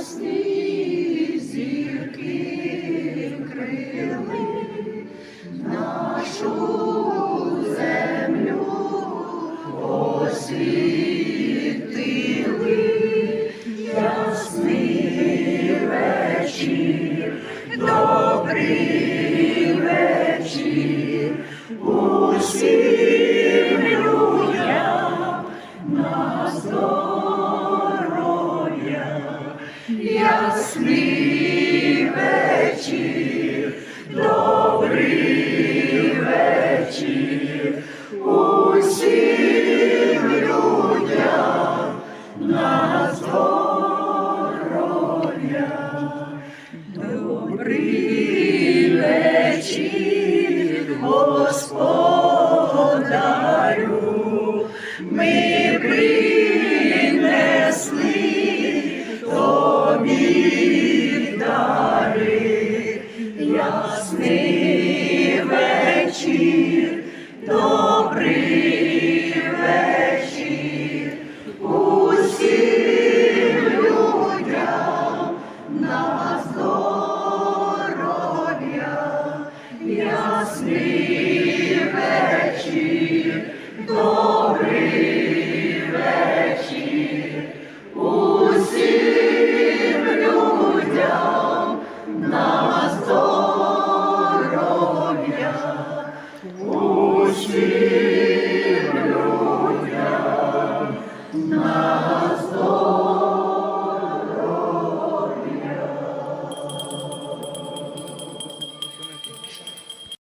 ясні зірки вкрили нашу землю освітили, ясний вечір, добрий ясний вечір, добрий вечір, усім людям на здоров'я. Добрий вечір, господарю, ми ясний вечір, добрий вечір, усім людям на здоров'я, ясний вечір, добрий